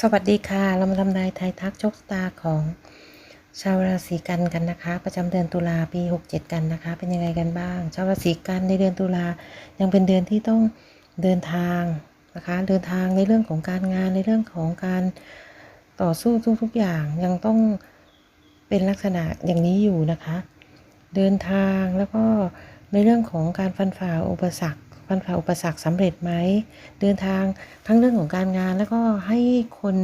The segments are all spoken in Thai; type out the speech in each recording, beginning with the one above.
สวัสดีค่ะ เรามาทำนายไทยทักโชคชะตาของชาวราศีกันกันนะคะ ประจำเดือนตุลาปี 67 กันนะคะ เป็นยังไงกันบ้าง ชาวราศีกันในเดือนตุลายังเป็นเดือนที่ต้องเดินทางนะคะ เดินทางในเรื่องของการงานในเรื่องของการต่อสู้ทุกๆอย่างยังต้องเป็นลักษณะอย่างนี้อยู่นะคะ เดินทางแล้วก็ในเรื่องของการฟันฝ่าอุปสรรค ฟันฝ่าอุปสรรคสำเร็จไหมเดินทางทั้งเรื่องของการงาน แล้วก็ให้คน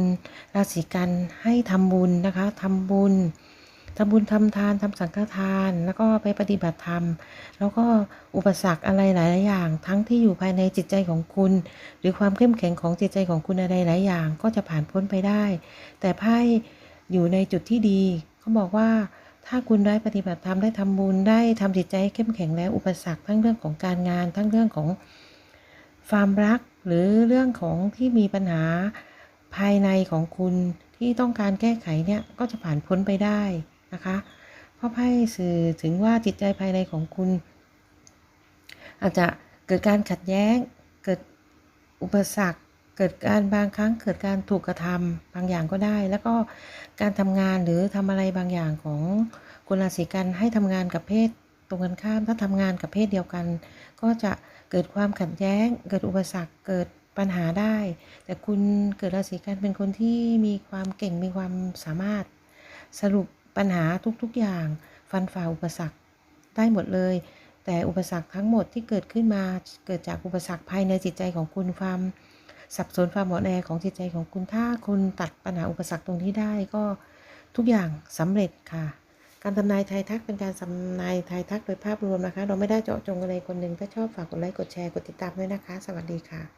ราศีกันให้ทำบุญนะคะทำบุญทำบุญทำทานทำสังฆทาน แล้วก็ไปปฏิบัติธรรม แล้วก็อุปสรรคอะไรหลาย ๆ อย่าง ทั้งที่อยู่ภายในจิตใจของคุณ หรือความเข้มแข็งของจิตใจของคุณอะไรหลายอย่าง ก็จะผ่านพ้นไปได้ แต่ไพ่อยู่ในจุดที่ดีเขาบอกว่า ถ้าคุณได้ปฏิบัติธรรมได้ทำบุญได้ทำจิตใจให้เข้มแข็งแล้วอุปสรรคทั้งเรื่องของการงาน ทั้งเรื่องของความรัก หรือเรื่องของที่มีปัญหาภายในของคุณที่ต้องการแก้ไขเนี่ยก็จะผ่านพ้นไปได้นะคะเพราะไพ่สื่อถึงว่าจิตใจภายในของคุณ อาจจะเกิดการขัดแย้งเกิดอุปสรรค กิดการบางครั้งเกิดการถูกกระทำบางอย่างก็ได้ แล้วก็การทำงานหรือทำอะไรบางอย่างของคนราศีกันให้ทำงานกับเพศตรงกันข้าม ถ้าทำงานกับเพศเดียวกัน ก็จะเกิดความขัดแย้ง เกิดอุปสรรคเกิดปัญหาได้ แต่คุณเกิดราศีกันเป็นคนที่มีความเก่งมีความสามารถ สรุปปัญหาทุกๆอย่าง ฟันฝ่าอุปสรรคได้หมดเลยแต่อุปสรรคทั้งหมดที่เกิดขึ้นมาเกิดจากอุปสรรคภายในจิตใจของคุณความ สับสนความหมดแอของจิตใจของคุณถ้าคุณตัดปัญหาอุปสรรคตรงนี้ได้ก็ทุกอย่างสำเร็จค่ะ การทำนายทายทักเป็นการทำนายทายทักโดยภาพรวมนะคะ เราไม่ได้เจาะจงอะไรคนหนึ่งถ้าชอบฝากกดไลค์กดแชร์กดติดตามด้วยนะคะ สวัสดีค่ะ